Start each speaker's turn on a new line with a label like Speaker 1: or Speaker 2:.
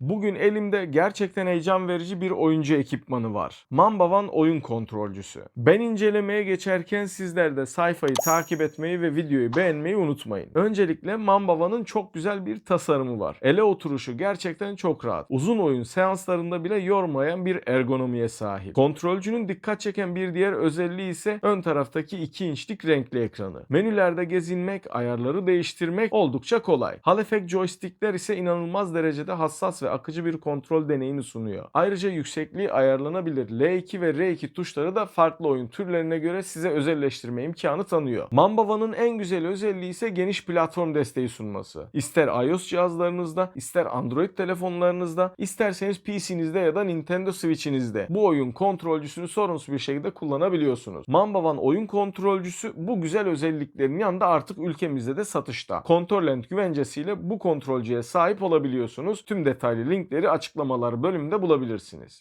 Speaker 1: Bugün elimde gerçekten heyecan verici bir oyuncu ekipmanı var. Mamba One oyun kontrolcüsü. Ben incelemeye geçerken sizler de sayfayı takip etmeyi ve videoyu beğenmeyi unutmayın. Öncelikle Mamba One'ın çok güzel bir tasarımı var. Ele oturuşu gerçekten çok rahat. Uzun oyun seanslarında bile yormayan bir ergonomiye sahip. Kontrolcünün dikkat çeken bir diğer özelliği ise ön taraftaki 2 inçlik renkli ekranı. Menülerde gezinmek, ayarları değiştirmek oldukça kolay. Hall effect joystickler ise inanılmaz derecede hassas ve akıcı bir kontrol deneyimi sunuyor. Ayrıca yüksekliği ayarlanabilir L2 ve R2 tuşları da farklı oyun türlerine göre size özelleştirme imkanı tanıyor. Mamba One'ın en güzel özelliği ise geniş platform desteği sunması. İster iOS cihazlarınızda, ister Android telefonlarınızda, isterseniz PC'nizde ya da Nintendo Switch'inizde bu oyun kontrolcüsünü sorunsuz bir şekilde kullanabiliyorsunuz. Mamba One oyun kontrolcüsü bu güzel özelliklerin yanında artık ülkemizde de satışta. Controlend güvencesiyle bu kontrolcüye sahip olabiliyorsunuz. Tüm detaylı linkleri açıklamalar bölümünde bulabilirsiniz.